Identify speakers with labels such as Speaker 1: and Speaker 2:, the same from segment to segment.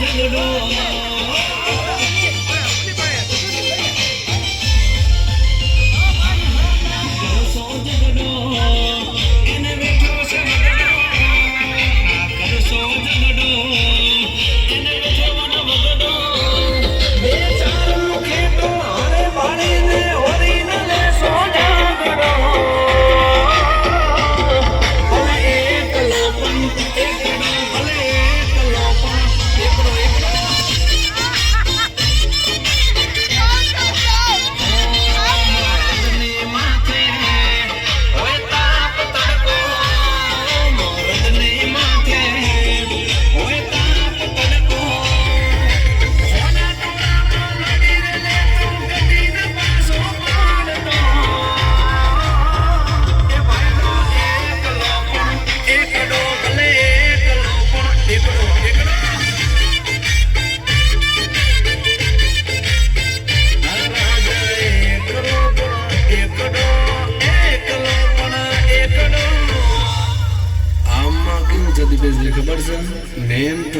Speaker 1: Hallelujah.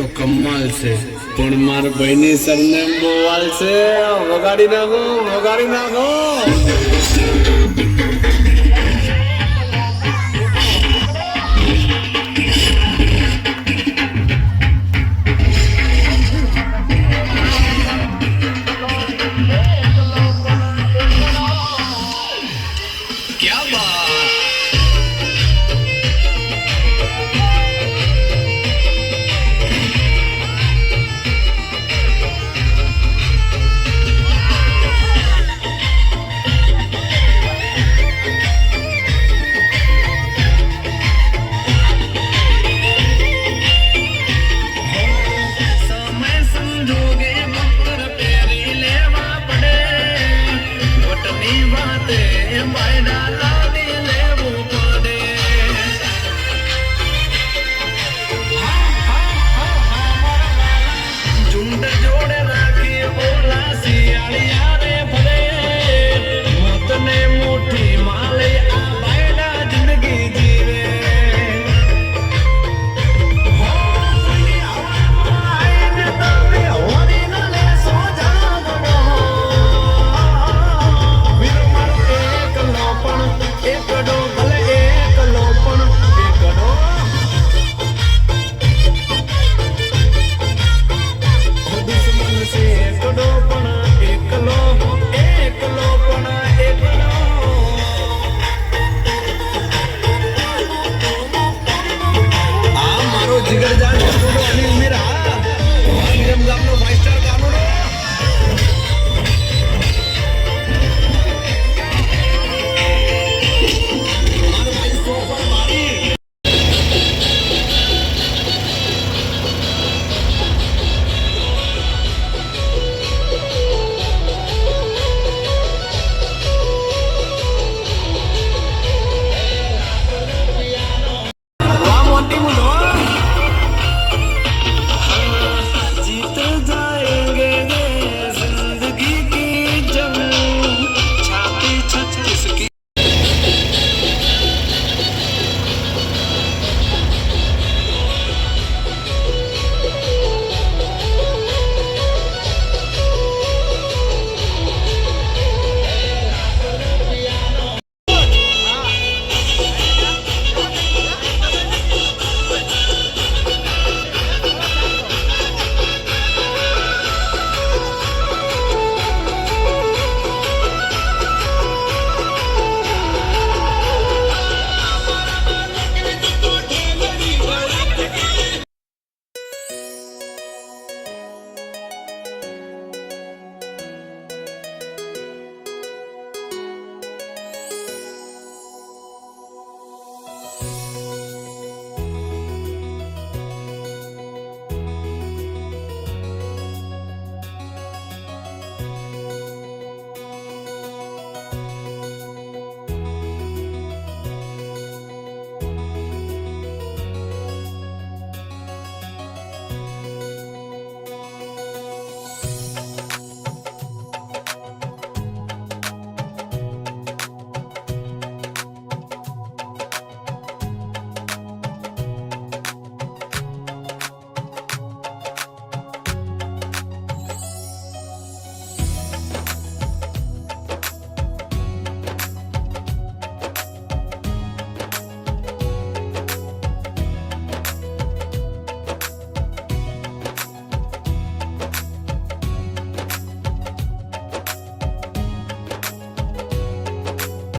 Speaker 1: કમાલ છે. પણ મારા ભાઈની સરનેમ બોવાલ છે. વગાડી નાખો વગાડી નાખો.